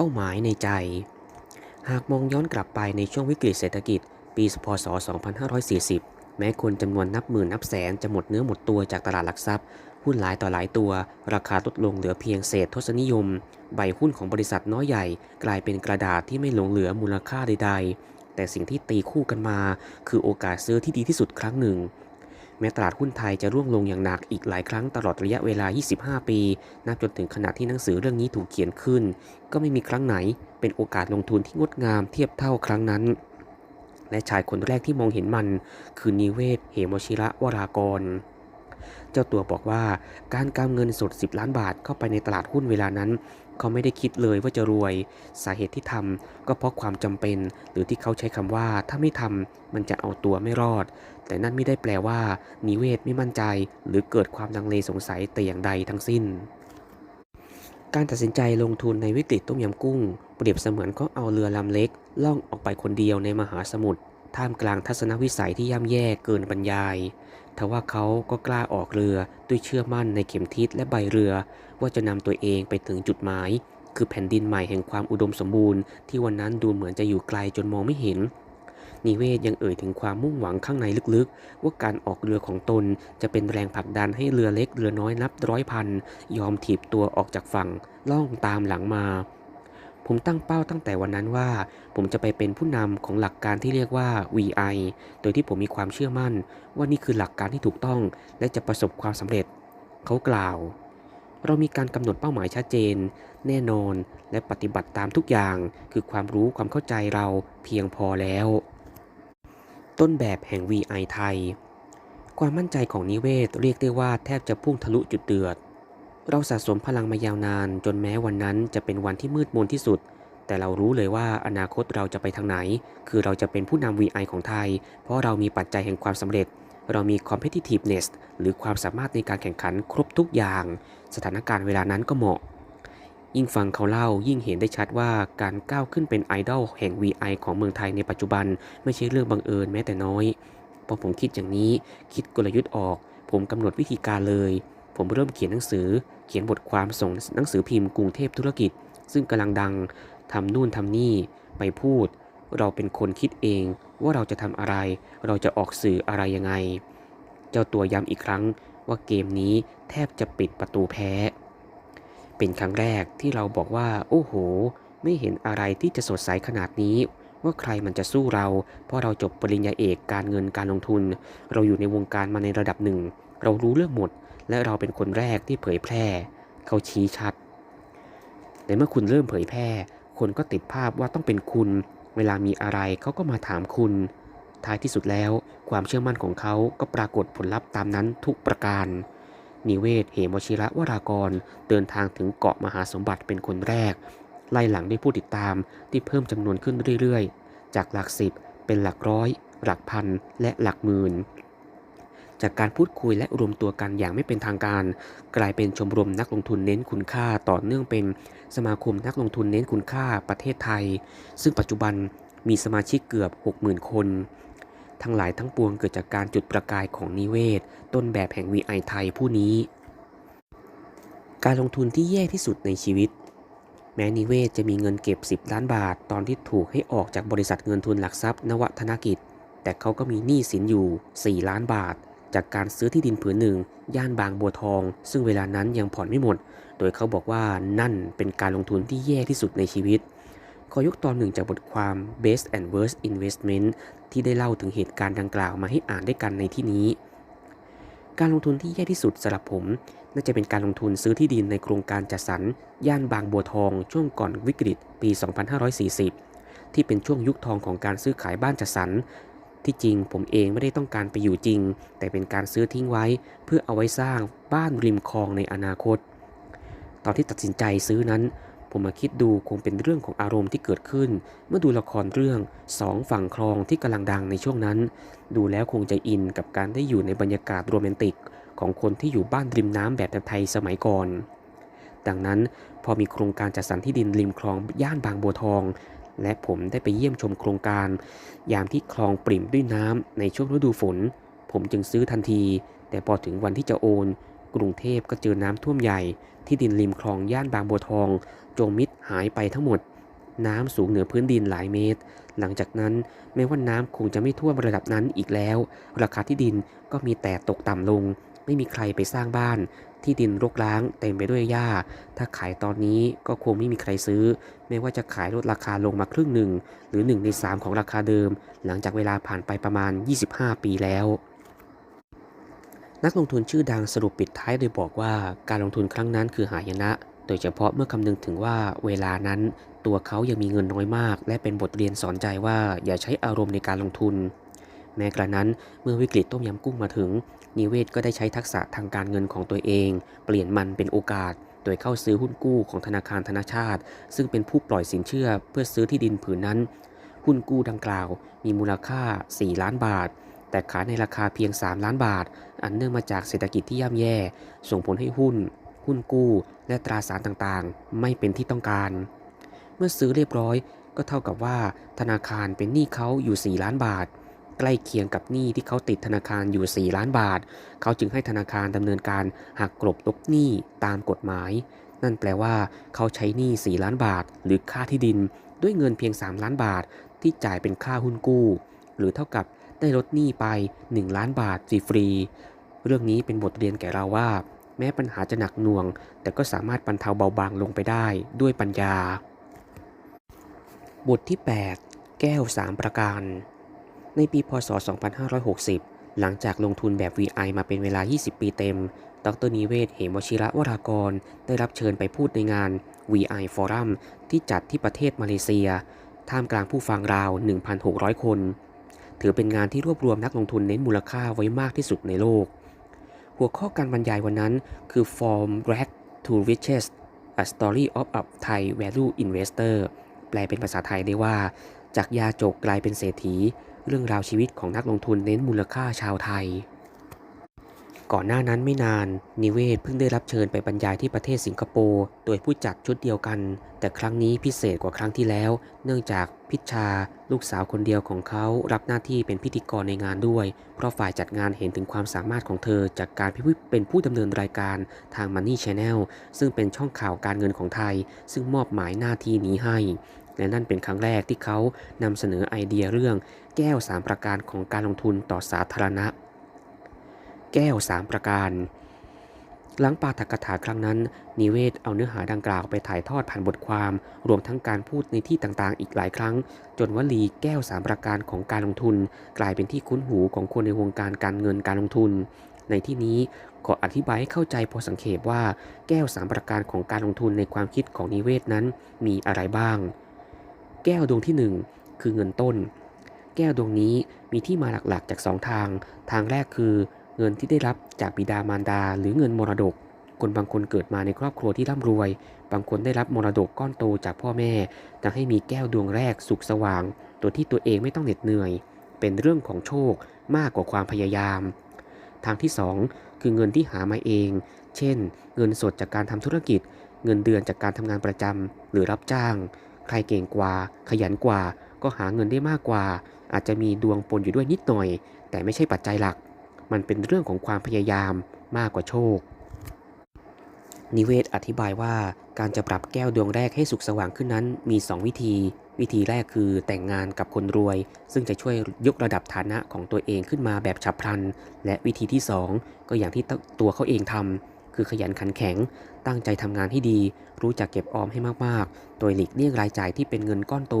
เป้าหมายในใจ หากมองย้อนกลับไปในช่วงวิกฤตเศรษฐกิจ ปีพศ 2540 แม้คนจำนวนนับหมื่นนับแสนจะหมดเนื้อหมดตัวจากตลาดหลักทรัพย์ หุ้นหลายต่อหลายตัว ราคาลดลงเหลือเพียงเศษทศนิยม ใบหุ้นของบริษัทน้อยใหญ่ กลายเป็นกระดาษที่ไม่หลงเหลือมูลค่าใด ๆ แต่สิ่งที่ตีคู่กันมา คือโอกาสซื้อที่ดีที่สุดครั้งหนึ่ง แม้ตลาดหุ้นไทยจะร่วงลงอย่างหนักอีกหลายครั้งตลอดระยะเวลา 25 ปี นับจนถึงขณะที่หนังสือเรื่องนี้ถูกเขียนขึ้น ก็ไม่มีครั้งไหนเป็นโอกาสลงทุนที่งดงามเทียบเท่าครั้งนั้น และชายคนแรกที่มองเห็นมัน คือนิเวศ เหมวชิระวรากร เจ้าตัวบอกว่าการกำเงินสด 10 ล้านบาทเข้าไปในตลาดหุ้นเวลานั้น เขาไม่ได้คิดเลยว่าจะรวย สาเหตุที่ทำก็เพราะความจำเป็น หรือที่เขาใช้คำว่าถ้าไม่ทำมันจะเอาตัวไม่รอด แต่นั่นไม่ได้แปลว่า นิเวศไม่มั่นใจ หรือเกิดความลังเลสงสัยแต่อย่างใดทั้งสิ้น การตัดสินใจลงทุนในวิกฤตต้มยำกุ้ง เปรียบเสมือนเขาเอาเรือลำเล็ก ล่องออกไปคนเดียวในมหาสมุทรท่ามกลางทัศนวิสัยที่ย่ำแย่เกินบรรยาย ทว่าเขาก็กล้าออกเรือด้วยเชื่อมั่นในเข็มทิศและใบเรือ ว่าจะนำตัวเองไปถึงจุดหมาย คือแผ่นดินใหม่แห่งความอุดมสมบูรณ์ที่วันนั้นดูเหมือนจะอยู่ไกลจนมองไม่เห็น นิเวศยังเอ่ยถึงความมุ่งหวังข้างในลึกๆ ว่าการออกเรือของตนจะเป็นแรงผลักดันให้เรือเล็กเรือน้อยนับร้อยพันยอมถีบตัวออกจากฝั่งล่องตามหลังมาผมตั้งเป้าตั้งแต่วันนั้นว่า ผมจะไปเป็นผู้นำของหลักการที่เรียกว่า VI โดยที่ผมมีความเชื่อมั่น ว่านี่คือหลักการที่ถูกต้อง และจะประสบความสำเร็จ เขากล่าว เรามีการกำหนดเป้าหมายชัดเจน แน่นอนและปฏิบัติตามทุกอย่าง คือความรู้ความเข้าใจเราเพียงพอแล้ว ต้นแบบแห่ง VI ไทย ความมั่นใจของนิเวศเรียกได้ว่าแทบจะพุ่งทะลุจุดเดือด เราสะสมพลังมายาวนาน จนแม้วันนั้นจะเป็นวันที่มืดมนที่สุด แต่เรารู้เลยว่าอนาคตเราจะไปทางไหน คือเราจะเป็นผู้นำ VI ของไทย เพราะเรามีปัจจัยแห่งความสำเร็จ เรามี competitiveness หรือความสามารถในการแข่งขันครบทุกอย่าง สถานการณ์เวลานั้นก็เหมาะ ยิ่งฟังเขาเล่ายิ่งเห็นได้ชัดว่าการก้าวขึ้นเป็นไอดอลแห่ง VI ของเมืองไทยในปัจจุบันไม่ใช่เรื่องบังเอิญแม้แต่น้อย พอผมคิดอย่างนี้คิดกลยุทธ์ออก ผมกำหนดวิธีการเลย ผมเริ่มเขียนหนังสือ เขียนบทความส่งหนังสือพิมพ์กรุงเทพธุรกิจ ซึ่งกำลังดังทำนู่นทำนี่ไปพูด เราเป็นคนคิดเองว่าเราจะทำอะไร เราจะออกสื่ออะไรยังไง เจ้าตัวย้ำอีกครั้งว่าเกมนี้แทบจะปิดประตูแพ้ เป็นครั้งแรกที่เราบอกว่า โอ้โห ไม่เห็นอะไรที่จะสดใสขนาดนี้ ว่าใครมันจะสู้เรา เพราะเราจบปริญญาเอกการเงินการลงทุน เราอยู่ในวงการมาในระดับหนึ่ง เรารู้เรื่องหมด และเราเป็นคนแรกที่เผยแพร่ เขาชี้ชัดแต่เมื่อคุณเริ่มเผยแพร่ คนก็ติดภาพว่าต้องเป็นคุณ เวลามีอะไรเขาก็มาถามคุณ ท้ายที่สุดแล้วความเชื่อมั่นของเขาก็ปรากฏผลลัพธ์ตามนั้นทุกประการ นิเวศเหมวชิระวรากรเดินทางถึงเกาะมหาสมบัติเป็นคนแรก ไล่หลังด้วยผู้ติดตามที่เพิ่มจำนวนขึ้นเรื่อยๆ จากหลักสิบเป็นหลักร้อย หลักพันและหลักหมื่น จากการพูดคุยและรวมตัวกันอย่างไม่เป็นทางการ กลายเป็นชมรมนักลงทุนเน้นคุณค่าต่อเนื่องเป็นสมาคมนักลงทุนเน้นคุณค่าประเทศไทย ซึ่งปัจจุบันมีสมาชิกเกือบ 60,000 คน ทั้งหลายทั้งปวงเกิดจากการจุดประกายของนิเวศ ต้นแบบแห่ง VI ไทยผู้นี้ การลงทุนที่แย่ที่สุดในชีวิต แม้นิเวศจะมีเงินเก็บ 10 ล้านบาท ตอนที่ถูกให้ออกจากบริษัทเงินทุนหลักทรัพย์ นวธนกิจ แต่เขาก็มีหนี้สินอยู่ 4 ล้านบาท จากการซื้อที่ดินผืนหนึ่ง ย่านบางบัวทอง ซึ่งเวลานั้นยังผ่อนไม่หมด โดยเขาบอกว่านั่นเป็นการลงทุนที่แย่ที่สุดในชีวิต ขอยกตอนหนึ่งจากบทความ Best and Worst Investment ที่ได้เล่าถึงเหตุการณ์ดังกล่าวมาให้อ่านด้วยกันในที่นี้ การลงทุนที่แย่ที่สุดสำหรับผม น่าจะเป็นการลงทุนซื้อที่ดินในโครงการจัดสรรย่านบางบัวทอง ช่วงก่อนวิกฤตปี 2540ที่เป็นช่วงยุคทองของการซื้อขายบ้านจัดสรร ที่จริงผมเองไม่ได้ต้องการไปอยู่จริง แต่เป็นการซื้อทิ้งไว้ เพื่อเอาไว้สร้างบ้านริมคลองในอนาคต ตอนที่ตัดสินใจซื้อนั้น ผมมาคิดดูคงเป็นเรื่องของอารมณ์ที่เกิดขึ้น เมื่อดูละครเรื่องสองฝั่งคลองที่กำลังดังในช่วงนั้น ดูแล้วคงจะอินกับการได้อยู่ในบรรยากาศโรแมนติก ของคนที่อยู่บ้านริมน้ำแบบไทยสมัยก่อนดังนั้นพอมีโครงการจัดสรรที่ดินริมคลองย่านบางบัวทอง และผมได้ไปเยี่ยมชมโครงการ ยามที่คลองปริ่มด้วยน้ำในช่วงฤดูฝน ผมจึงซื้อทันที แต่พอถึงวันที่จะโอน กรุงเทพก็เจอน้ำท่วมใหญ่ ที่ดินริมคลองย่านบางบัวทอง จมมิดหายไปทั้งหมด น้ำสูงเหนือพื้นดินหลายเมตร หลังจากนั้นแม้ว่าน้ำคงจะไม่ท่วมระดับนั้นอีกแล้ว ราคาที่ดินก็มีแต่ตกต่ำลง ไม่มีใครไปสร้างบ้าน ที่ดินรกร้างเต็มไปด้วยหญ้า ถ้าขายตอนนี้ก็คงไม่มีใครซื้อ ไม่ว่าจะขายลดราคาลงมาครึ่งหนึ่ง หรือ 1 ใน 3 ของราคาเดิม หลังจากเวลาผ่านไปประมาณ 25 ปีแล้ว นักลงทุนชื่อดังสรุปปิดท้ายโดยบอกว่าการลงทุนครั้งนั้นคือหายนะ โดยเฉพาะเมื่อคำนึงถึงว่าเวลานั้น ตัวเขายังมีเงินน้อยมาก และเป็นบทเรียนสอนใจว่าอย่าใช้อารมณ์ในการลงทุน แม้กระนั้นเมื่อวิกฤตต้มยำกุ้งมาถึง นิเวศก็ได้ใช้ทักษะทางการเงินของตัวเอง เปลี่ยนมันเป็นโอกาส โดยเข้าซื้อหุ้นกู้ของธนาคารธนาชาติ ซึ่งเป็นผู้ปล่อยสินเชื่อเพื่อซื้อที่ดินผืนนั้น หุ้นกู้ดังกล่าว มีมูลค่า 4 ล้านบาท แต่ขายในราคาเพียง 3 ล้านบาท อันเนื่องมาจากเศรษฐกิจที่ย่ำแย่ ส่งผลให้หุ้น หุ้นกู้ และตราสารต่างๆ ไม่เป็นที่ต้องการ เมื่อซื้อเรียบร้อยก็เท่ากับว่าธนาคารเป็นหนี้เขาอยู่ 4 ล้านบาท ใกล้เคียงกับหนี้ที่เขาติดธนาคารอยู่ 4 ล้านบาท เขาจึงให้ธนาคารดำเนินการหักกลบลบหนี้ตามกฎหมาย นั่นแปลว่า เขาใช้หนี้ 4 ล้านบาท หรือค่าที่ดิน ด้วยเงินเพียง 3 ล้านบาท ที่จ่ายเป็นค่าหุ้นกู้ หรือเท่ากับได้ลดหนี้ไป 1 ล้านบาทฟรีๆเรื่องนี้เป็นบทเรียนแก่เราว่า แม้ปัญหาจะหนักหน่วง แต่ก็สามารถบรรเทาเบาบางลงไปได้ด้วยปัญญา บทที่ 8 แก้ว 3 ประการ ในปีพศ 2560 หลังจากลงทุนแบบ VI มาเป็นเวลา 20 ปีเต็ม ดรนิเวศ เหมวชิระวรากร ได้รับเชิญไปพูดในงาน VI Forum ที่จัดที่ประเทศมาเลเซีย ท่ามกลางผู้ฟังราว 1,600 คน ถือเป็นงานที่รวบรวมนักลงทุนเน้นมูลค่าไว้มากที่สุดในโลก หัวข้อการบรรยายวันนั้นคือ From Rag to Riches A Story of a Thai Value Investor แปลเป็นภาษาไทยได้ว่า จากยาจกกลายเป็นเศรษฐี เรื่องราวชีวิตของนักลงทุนเน้นมูลค่าชาวไทย ก่อนหน้านั้นไม่นานนิเวศเพิ่งได้รับเชิญไปบรรยายที่ประเทศสิงคโปร์โดยผู้จัดชุดเดียวกัน แต่ครั้งนี้พิเศษกว่าครั้งที่แล้ว เนื่องจากพิชชา ลูกสาวคนเดียวของเขารับหน้าที่เป็นพิธีกรในงานด้วย เพราะฝ่ายจัดงานเห็นถึงความสามารถของเธอจากการเป็นผู้ดำเนินรายการทาง Money Channel ซึ่งเป็นช่องข่าวการเงินของไทย ซึ่งมอบหมายหน้าที่นี้ให้ และนั่นเป็นครั้งแรกที่เขานำเสนอไอเดียเรื่องแก้ว 3 ประการของการลงทุนต่อสาธารณะ แก้ว 3 ประการ หลังปาฐกถาครั้งนั้น นิเวศเอาเนื้อหาดังกล่าวไปถ่ายทอดผ่านบทความ รวมทั้งการพูดในที่ต่างๆ อีกหลายครั้ง จนวลีแก้ว 3 ประการของการลงทุน กลายเป็นที่คุ้นหูของคนในวงการการเงินการลงทุน ในที่นี้ขออธิบายให้เข้าใจพอสังเขปว่าแก้ว 3 ประการของการลงทุนในความคิดของนิเวศนั้นมีอะไรบ้าง แก้วดวงที่ 1 คือเงินต้น แก้วดวงนี้มีที่มาหลักๆจาก 2 ทาง ทางแรกคือ เงินที่ได้รับจากบิดามารดา หรือเงินมรดก คนบางคนเกิดมาในครอบครัวที่ร่ำรวย บางคนได้รับมรดกก้อนโตจากพ่อแม่ทำให้มีแก้วดวงแรกสุขสว่าง ตัวที่ตัวเองไม่ต้องเหน็ดเหนื่อย เป็นเรื่องของโชคมากกว่าความพยายาม ทางที่ 2 คือเงินที่หามาเอง เช่น เงินสดจากการทำธุรกิจ เงินเดือนจากการทำงานประจำหรือรับจ้าง ใครเก่งกว่า ขยันกว่า ก็หาเงินได้มากกว่า อาจจะมีดวงปนอยู่ด้วยนิดหน่อย แต่ไม่ใช่ปัจจัยหลัก มันเป็นเรื่องของความพยายามมากกว่าโชค นิเวศอธิบายว่าการจะปรับแก้วดวงแรกให้สุขสว่างขึ้นนั้นมี 2 วิธี วิธีแรกคือแต่งงานกับคนรวย ซึ่งจะช่วยยกระดับฐานะของตัวเองขึ้นมาแบบฉับพลัน และวิธีที่ 2 ก็อย่างที่ตัวเขาเองทำคือขยันขันแข็ง ตั้งใจทำงานให้ดี รู้จักเก็บออมให้มากๆ โดยหลีกเลี่ยงรายจ่ายที่เป็นเงินก้อนโต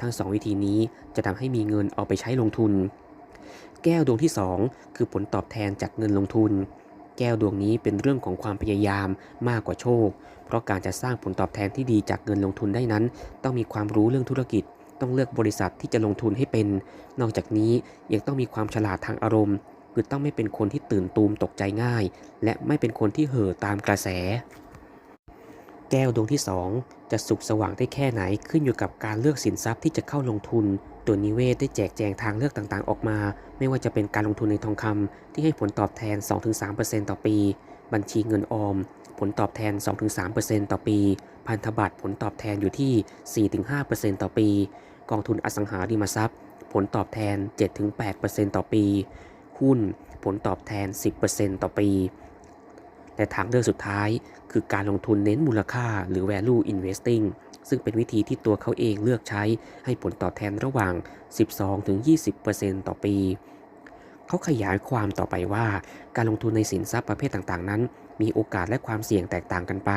ทั้ง 2 วิธีนี้จะทำให้มีเงินเอาไปใช้ลงทุน แก้วดวงที่ 2 คือผลตอบแทนจากเงินลงทุน แก้วดวงนี้เป็นเรื่องของความพยายามมากกว่าโชค เพราะการจะสร้างผลตอบแทนที่ดีจากเงินลงทุนได้นั้น ต้องมีความรู้เรื่องธุรกิจ ต้องเลือกบริษัทที่จะลงทุนให้เป็น นอกจากนี้ยังต้องมีความฉลาดทางอารมณ์คือต้องไม่เป็นคนที่ตื่นตูมตกใจง่าย และไม่เป็นคนที่เห่อตามกระแส แก้วดวงที่ 2 จะสุขสว่างได้แค่ไหนขึ้นอยู่กับการเลือกสินทรัพย์ที่จะเข้าลงทุน ตัวนิเวศได้แจกแจงทางเลือกต่างๆ ออกมา ไม่ว่าจะเป็นการลงทุนในทองคำที่ให้ผลตอบแทน 2-3%ต่อปี บัญชีเงินออม ผลตอบแทน 2-3%ต่อปี พันธบัตรผลตอบแทนอยู่ที่ 4-5%ต่อปี กองทุนอสังหาริมทรัพย์ ผลตอบแทน 7-8%ต่อปี หุ้นผลตอบแทน 10%ต่อปี และทางเลือกสุดท้าย คือการลงทุนเน้นมูลค่าหรือ value investing ซึ่งเป็นวิธีที่ตัวเขาเองเลือกใช้ให้ผลตอบแทนระหว่าง 12-20%ต่อปี เขาขยายความต่อไปว่า การลงทุนในสินทรัพย์ประเภทต่างๆ นั้น มีโอกาสและความเสี่ยงแตกต่างกันไป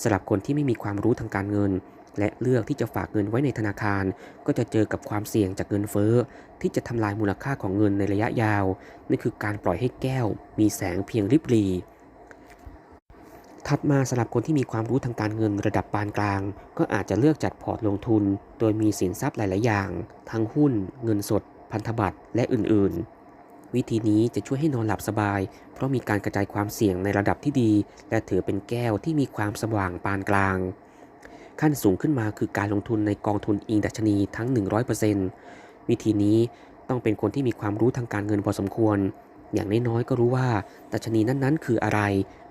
สำหรับคนที่ไม่มีความรู้ทางการเงิน และเลือกที่จะฝากเงินไว้ในธนาคาร ก็จะเจอกับความเสี่ยงจากเงินเฟ้อ ที่จะทำลายมูลค่าของเงินในระยะยาวนั่นคือการปล่อยให้แก้ว มีแสงเพียงริบหรี ถัดมาสำหรับคนที่มีความรู้ทางการเงินระดับปานกลาง ก็อาจจะเลือกจัดพอร์ตลงทุน โดยมีสินทรัพย์หลาย ๆ อย่าง ทั้งหุ้น เงินสด พันธบัตรและอื่น ๆ วิธีนี้จะช่วยให้นอนหลับสบาย เพราะมีการกระจายความเสี่ยงในระดับที่ดี และถือเป็นแก้วที่มีความสว่างปานกลาง ขั้นสูงขึ้นมาคือการลงทุนในกองทุนอิงดัชนีทั้ง 100%วิธีนี้ต้องเป็นคนที่มีความรู้ทางการเงินพอสมควร อย่างน้อยๆก็รู้ว่าดัชนีนั้นๆ คืออะไร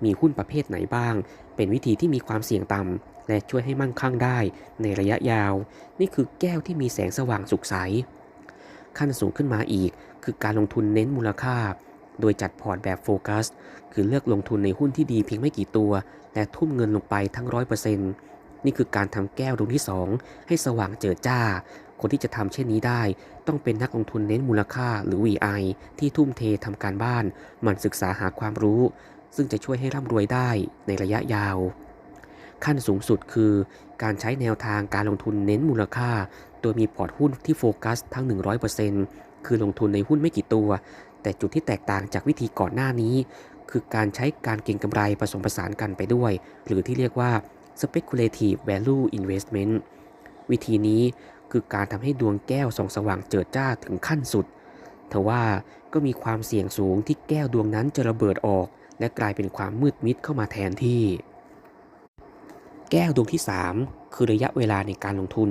มีหุ้นประเภทไหนบ้าง เป็นวิธีที่มีความเสี่ยงต่ำและช่วยให้มั่งคั่งได้ในระยะยาว นี่คือแก้วที่มีแสงสว่างสุขใส ขั้นสูงขึ้นมาอีก คือการลงทุนเน้นมูลค่า โดยจัดพอร์ตแบบโฟกัส คือเลือกลงทุนในหุ้นที่ดีเพียงไม่กี่ตัว และทุ่มเงินลงไปทั้ง100%นี่คือการทำแก้วดวงที่ 2 ให้สว่างเจิดจ้า คนที่จะทำเช่นนี้ได้ ต้องเป็นนักลงทุนเน้นมูลค่าหรือ VI ที่ทุ่มเททำการบ้านหมั่นศึกษาหาความรู้ ซึ่งจะช่วยให้ร่ำรวยได้ในระยะยาว ขั้นสูงสุดคือ การใช้แนวทางการลงทุนเน้นมูลค่า โดยมีพอร์ตหุ้นที่โฟกัสทั้ง 100%คือลงทุนในหุ้นไม่กี่ตัว แต่จุดที่แตกต่างจากวิธีก่อนหน้านี้ คือการใช้การเก็งกำไรผสมผสานกันไปด้วย หรือที่เรียกว่า speculative value investment วิธีนี้ คือการทำให้ดวงแก้วส่องสว่างเจิดจ้าถึงขั้นสุดทว่าก็มีความเสี่ยงสูงที่แก้วดวงนั้นจะระเบิดออก และกลายเป็นความมืดมิดเข้ามาแทนที่ แก้วดวงที่ 3 คือระยะเวลาในการลงทุน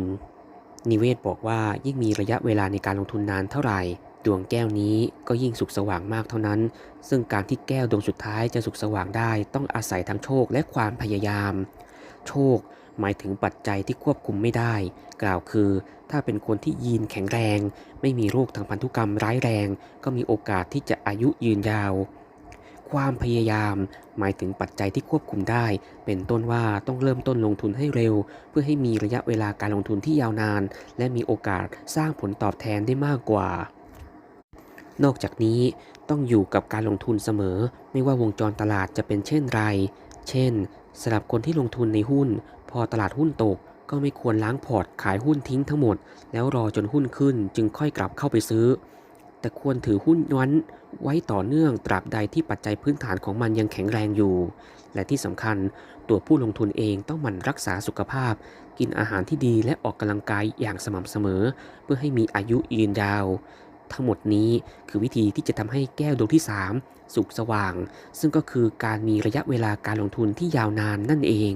นิเวศบอกว่ายิ่งมีระยะเวลาในการลงทุนนานเท่าไหร่ดวงแก้วนี้ก็ยิ่งสุขสว่างมากเท่านั้น ซึ่งการที่แก้วดวงสุดท้ายจะสุขสว่างได้ ต้องอาศัยทั้งโชคและความพยายาม โชค หมายถึงปัจจัยที่ควบคุมไม่ได้ กล่าวคือ ถ้าเป็นคนที่ยีนแข็งแรง ไม่มีโรคทางพันธุกรรมร้ายแรง ก็มีโอกาสที่จะอายุยืนยาว ความพยายาม หมายถึงปัจจัยที่ควบคุมได้ เป็นต้นว่าต้องเริ่มต้นลงทุนให้เร็ว เพื่อให้มีระยะเวลาการลงทุนที่ยาวนาน และมีโอกาสสร้างผลตอบแทนได้มากกว่า นอกจากนี้ต้องอยู่กับการลงทุนเสมอ ไม่ว่าวงจรตลาดจะเป็นเช่นไร เช่นสำหรับคนที่ลงทุนในหุ้น พอตลาดหุ้นตกก็ไม่ควรล้างพอร์ตขายหุ้นทิ้งทั้งหมด แล้วรอจนหุ้นขึ้นจึงค่อยกลับเข้าไปซื้อ แต่ควรถือหุ้นนั้นไว้ต่อเนื่องตราบใดที่ปัจจัยพื้นฐานของมันยังแข็งแรงอยู่ และที่สำคัญตัวผู้ลงทุนเองต้องหมั่นรักษาสุขภาพ กินอาหารที่ดีและออกกำลังกายอย่างสม่ำเสมอ เพื่อให้มีอายุยืนยาว ทั้งหมดนี้คือวิธีที่จะทำให้แก้วดวงที่ 3 สุขสว่าง ซึ่งก็คือการมีระยะเวลาการลงทุนที่ยาวนานนั่นเอง